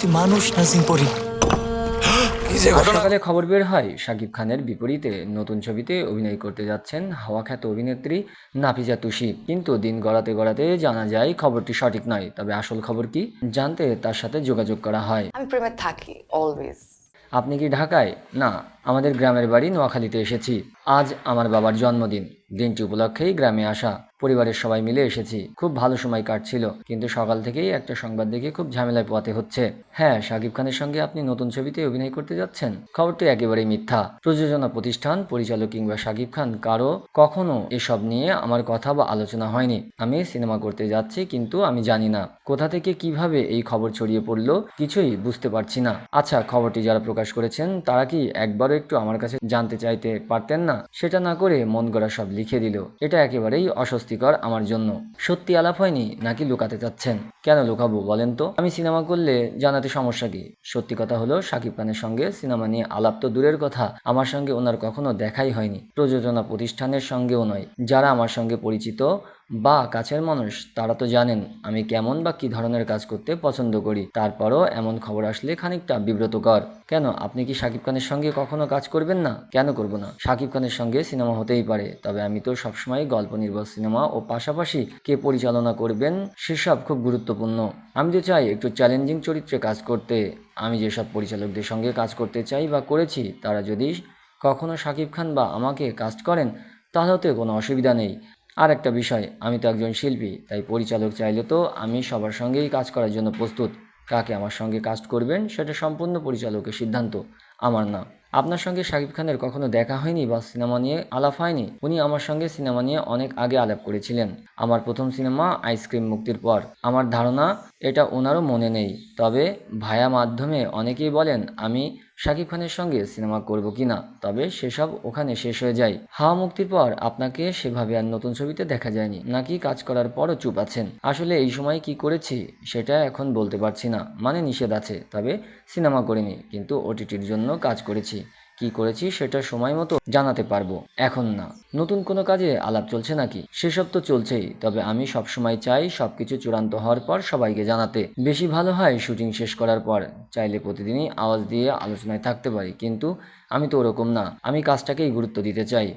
তুই মানুষ না সিম্পরি কি যে আজ ঘটনা? সকালে খবর বের হয় শাকিব খানের বিপরীতে নতুন ছবিতে অভিনয় করতে যাচ্ছেন হাওয়া খ্যাত অভিনেত্রী নাফিজা তুষি কিন্তু দিন গড়াতে গড়াতে জানা যায় খবরটি সঠিক নয় তবে আসল খবর কি জানতে তার সাথে যোগাযোগ করা হয়। আমি প্রেমে থাকি অলওয়েজ আপনি কি ঢাকায়? না আমাদের গ্রামের বাড়ি নোয়াখালীতে এসেছি। আজ আমার বাবার জন্মদিন। দিনটি উপলক্ষেই গ্রামে আসা। পরিবারের সবাই মিলে এসেছি। খুব ভালো সময় কাটছিল। কিন্তু সকাল থেকেই একটা সংবাদ দেখে খুব ঝামেলায় পোয়াতে হচ্ছে। হ্যাঁ শাকিব খানের সঙ্গে আপনি নতুন ছবিতে অভিনয় করতে যাচ্ছেন? খবরটি একেবারেই মিথ্যা। প্রযোজনা প্রতিষ্ঠান, পরিচালক কিংবা শাকিব খান কারও কখনো এসব নিয়ে আমার কথা বা আলোচনা হয়নি। আমি সিনেমা করতে যাচ্ছি, কিন্তু আমি জানি না। কোথা থেকে কীভাবে এই খবর ছড়িয়ে পড়ল কিছুই বুঝতে পারছি না। আচ্ছা খবরটি যারা প্রকাশ করেছেন, তারা কি একবারও একটু আমার কাছে জানতে চাইতে পারতেন না? সেটা না করে মন গড়া সব লিখে দিল, এটা একেবারেই অস্বস্তিকর আমার জন্য। সত্যি আলাপ হয়নি নাকি লুকাতে চাচ্ছেন? কেন লুকাবো বলেন তো? আমি সিনেমা করলে জানাতে সমস্যা কি? সত্যি কথা হলো, সাকিব খানের সঙ্গে সিনেমা নিয়ে আলাপ তো দূরের কথা, আমার সঙ্গে ওনার কখনো দেখাই হয়নি। প্রযোজনা প্রতিষ্ঠানের সঙ্গেও নয়। যারা আমার সঙ্গে পরিচিত বা কাছের মানুষ, তারা তো জানেন আমি কেমন বা কি ধরনের কাজ করতে পছন্দ করি। তারপরও এমন খবর আসলে খানিকটা বিব্রতকর। কেন, আপনি কি শাকিব খানের সঙ্গে কখনো কাজ করবেন না? কেন করব না? শাকিব খানের সঙ্গে সিনেমা হতেই পারে, তবে আমি তো সবসময় গল্প নির্ভর সিনেমা ও পাশাপাশি কে পরিচালনা করবেন সেসব খুব গুরুত্বপূর্ণ। আমি তো চাই একটু চ্যালেঞ্জিং চরিত্রে কাজ করতে। আমি যেসব পরিচালকদের সঙ্গে কাজ করতে চাই বা করেছি, তারা যদি কখনো শাকিব খান বা আমাকে কাস্ট করেন, তাহলে তো কোনো অসুবিধা নেই। আর একটা বিষয়, আমি তো একজন শিল্পী, তাই পরিচালক চাইলে তো আমি সবার সঙ্গেই কাজ করার জন্য প্রস্তুত। কাকে আমার সঙ্গে কাজ করবেন, সেটা সম্পূর্ণ পরিচালকের সিদ্ধান্ত। আমার না। আপনার সঙ্গে শাকিব খানের কখনো দেখা হয়নি বা সিনেমা নিয়ে আলাপ হয়নি? উনি আমার সঙ্গে সিনেমা নিয়ে অনেক আগে আলাপ করেছিলেন। আমার প্রথম সিনেমা আইসক্রিম মুক্তির পর। আমার ধারণা, এটা ওনারও মনে নেই। তবে ভায়া মাধ্যমে অনেকেই বলেন, আমি শাকিব খানের সঙ্গে সিনেমা করব কি না? তবে সেসব ওখানে শেষ হয়ে যায়। হাওয়া মুক্তির পর আপনাকে সেভাবে আর নতুন ছবিতে দেখা যায়নি। নাকি কাজ করার পরও চুপ আছেন? আসলে এই সময় কি করেছি, সেটা এখন বলতে পারছি না। মানে নিষেধ আছে, তবে সিনেমা করিনি। কিন্তু ওটিটির জন্য কাজ করেছি। কি করেছি সেটা সময় মতো জানাতে পারব। এখন না। নতুন কোনো কাজে আলাপ চলছে নাকি? সেসব তো চলছেই। তবে আমি সবসময় চাই সবকিছু চূড়ান্ত হওয়ার পর সবাইকে জানাতে। বেশি ভালো হয় শুটিং শেষ করার পর। চাইলে প্রতিদিনই আওয়াজ দিয়ে আলোচনায় থাকতে পারি। কিন্তু আমি তো ওরকম না। আমি কাজটাকেই গুরুত্ব দিতে চাই।